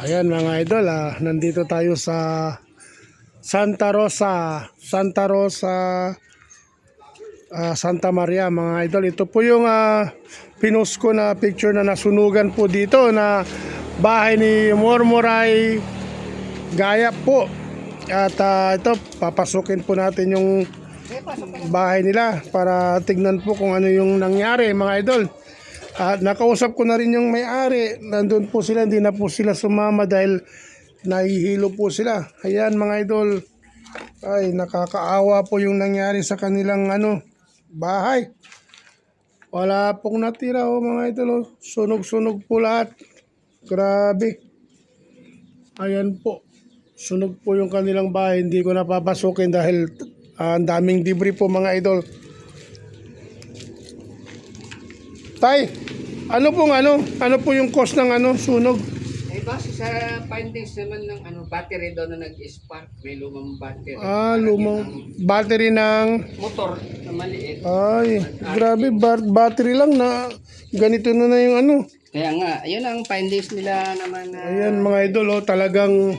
Ayan mga idol, ah, nandito tayo sa Santa Rosa, Santa Rosa, ah, Santa Maria mga idol. Ito po yung ah, pinost ko na picture na nasunugan po dito na bahay ni Mormoray Gaya po. At ah, ito, papasukin po natin yung bahay nila para tignan po kung ano yung nangyari mga idol. At nakausap ko na rin yung may-ari. Nandun po sila, hindi na po sila sumama dahil nahihilo po sila. Ayan mga idol. Ay, nakakaawa po yung nangyari sa kanilang ano, bahay. Wala pong natira oh, mga idol. Oh. Sunog-sunog po lahat. Grabe. Ayan po. Sunog po yung kanilang bahay. Hindi ko napapasukin dahil ah, ang daming debris po mga idol. Tay, ano pong ano? Ano po yung cause ng ano, sunog? Eh, base sa findings naman ng ano, battery daw na nag-spark. May lumang battery. Ah, lumang battery ng Motor na maliit. ay, grabe ba- battery lang na ganito na na yung ano. Kaya nga, yun ang findings nila naman na Ayan mga idol, oh, talagang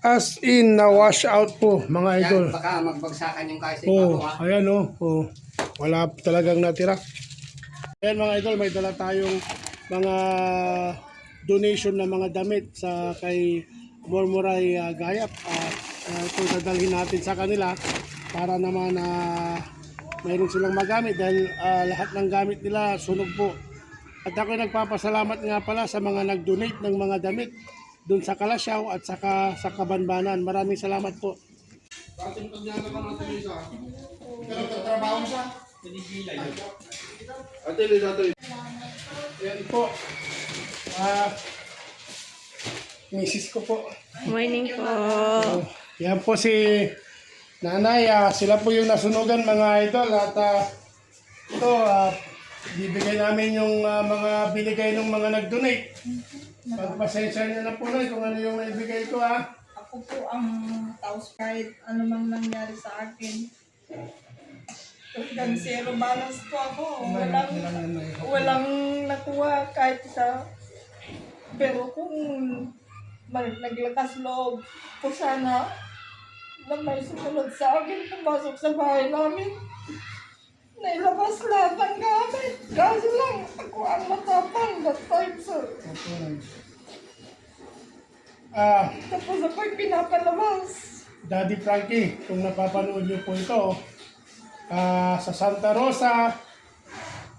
as in na wash out po mga idol. yan, baka magbagsakan yung kasi Oh, ha. ayan oh, oh. Wala talagang natira. Ayan mga idol, may dala tayong mga donation na mga damit sa kay Mormoray uh, Gayap. At uh, ito dadalhin natin sa kanila para naman na mayroon silang magamit dahil ah, lahat ng gamit nila sunog po. At ako nagpapasalamat nga pala sa mga nag-donate ng mga damit doon sa Kalasyaw at saka sa Kabanbanan. Maraming salamat po. Yan po. Ah, misis ko po. Morning po. Yan po si Nanay. ah, sila po yung nasunugan mga idol. At ah, ito, ah, bibigay namin yung ah, mga binigay ng mga nag-donate. Pagpasensya niyo na po na kung ano yung naibigay ko ah. Ako po ang taos kahit ano mang nangyari sa akin. Hanggang zero balance po ako. Walang, walang nakuha kahit isa. Pero kung mal- naglakas loob ko sana na may sumunod sa akin, pumasok sa bahay namin. Nailabas lahat ng gamit. Kaso lang, ako ang matapang that time, sir. Ah, Tapos ako'y pinapalabas. Daddy Frankie, kung napapanood niyo po ito, ah, sa Santa Rosa,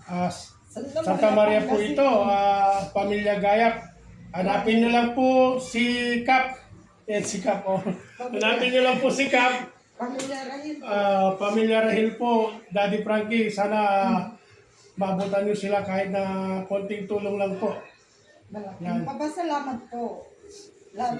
ah, Santa Maria po ito, ah, Pamilya Gayap. Hanapin niyo lang po si Kap. Yan si Kap. Oh. Hanapin niyo lang po si Kap. Pamilya rin. Ah, Pamilya Rahil po, Daddy Frankie. Sana ah, maabutan niyo sila kahit na konting tulong lang po. Malaking papasalamat po. Lalo